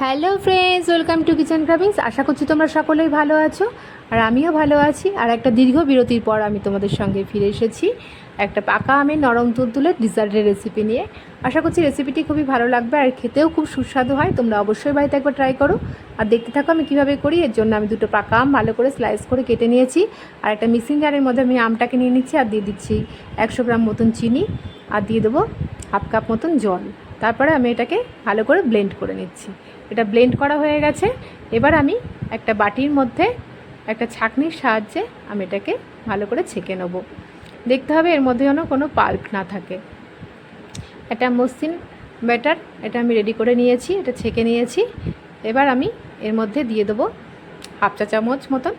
Hello friends, welcome to kitchen cravings আশা করছি তোমরা সকলেই ভালো আছো, আর আমিও ভালো আছি। আর একটা দীর্ঘ বিরতির পর আমি তোমাদের সঙ্গে ফিরে এসেছি একটা পাকা আমের নরম তুলতুলের ডিজার্টের রেসিপি নিয়ে। আশা করছি রেসিপিটি খুবই ভালো লাগবে আর খেতেও খুব সুস্বাদু হয়। তোমরা অবশ্যই বাড়িতে একবার ট্রাই করো। আর দেখতে থাকো আমি কীভাবে করি। এর জন্য আমি দুটো পাকা আম ভালো করে স্লাইস করে কেটে নিয়েছি। আর একটা মিক্সিং জারের মধ্যে আমি আমটাকে নিয়ে নিচ্ছি আর দিয়ে দিচ্ছি একশো গ্রাম মতন চিনি। আর দিয়ে দেবো হাফ কাপ মতন জল। তারপরে আমি এটাকে ভালো করে ব্লেন্ড করে নিচ্ছি। এটা ব্লেন্ড করা হয়ে গেছে। এবার আমি একটা বাটির মধ্যে একটা ছাঁকনির সাহায্যে আমি এটাকে ভালো করে ছেঁকে নেব। দেখতে হবে এর মধ্যে যেন কোনো পাল্প না থাকে। একটা মসৃণ ব্যাটার এটা আমি রেডি করে নিয়েছি, এটা ছেঁকে নিয়েছি। এবার আমি এর মধ্যে দিয়ে দেবো হাফ চা চামচ মতন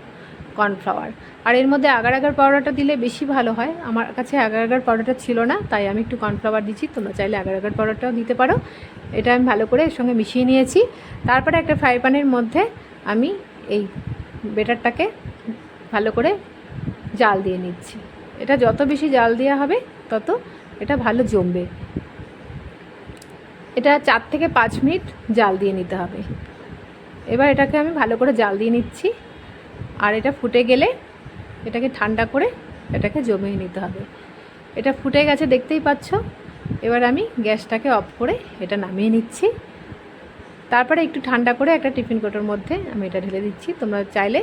কর্নফ্লাওয়ার। আর এর মধ্যে আগার আগার পাউডারটা দিলে বেশি ভালো হয়। আমার কাছে আগার আগার পাউডারটা ছিল না, তাই আমি একটু কর্নফ্লাওয়ার দিচ্ছি। তোমরা চাইলে আগার আগার পাউডারটাও দিতে পারো। এটা আমি ভালো করে এর সঙ্গে মিশিয়ে নিয়েছি। তারপরে একটা ফ্রাই প্যানের মধ্যে আমি এই বেটারটাকে ভালো করে জাল দিয়ে নিচ্ছি। এটা যত বেশি জাল দেওয়া হবে, তত এটা ভালো জমবে। এটা চার থেকে পাঁচ মিনিট জাল দিয়ে নিতে হবে। এবার এটাকে আমি ভালো করে জাল দিয়ে নিচ্ছি। আর এটা ফুটে গেলে এটাকে ঠান্ডা করে এটাকে জমিয়ে নিতে হবে। এটা ফুটে গেছে, দেখতেই পাচ্ছ? এবার আমি গ্যাসটাকে অফ করে এটা নামিয়ে নিচ্ছি। তারপরে একটু ঠান্ডা করে একটা টিফিন কোটোর মধ্যে আমি এটা ঢেলে দিচ্ছি। তোমরা চাইলে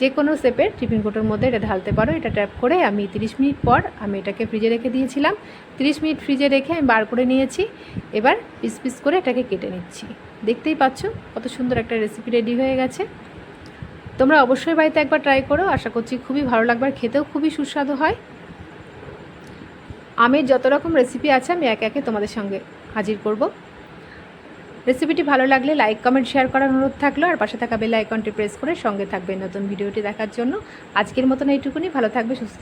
যে কোনো শেপের টিফিন কোটোর মধ্যে এটা ঢালতে পারো। এটা ট্যাপ করে আমি 30 মিনিট পর আমি এটাকে ফ্রিজে রেখে দিয়েছিলাম। 30 মিনিট ফ্রিজে রেখে আমি বার করে নিয়েছি। এবার পিস পিস করে এটাকে কেটে নিচ্ছি। দেখতেই পাচ্ছ? কত সুন্দর একটা রেসিপি রেডি হয়ে গেছে। তোমরা অবশ্যই বাড়িতে একবার ট্রাই করো। আশা করছি খুবই ভালো লাগবে আর খেতেও খুবই সুস্বাদু হয়। আমের যত রকম রেসিপি আছে, আমি একে একে তোমাদের সঙ্গে হাজির করব। রেসিপিটি ভালো লাগলে লাইক কমেন্ট শেয়ার করার অনুরোধ থাকল। আর পাশে থাকা বেল আইকনটি প্রেস করে সঙ্গে থাকবে নতুন ভিডিওটি দেখার জন্য। আজকের মতন এইটুকুনি। ভালো থাকবে, সুস্থ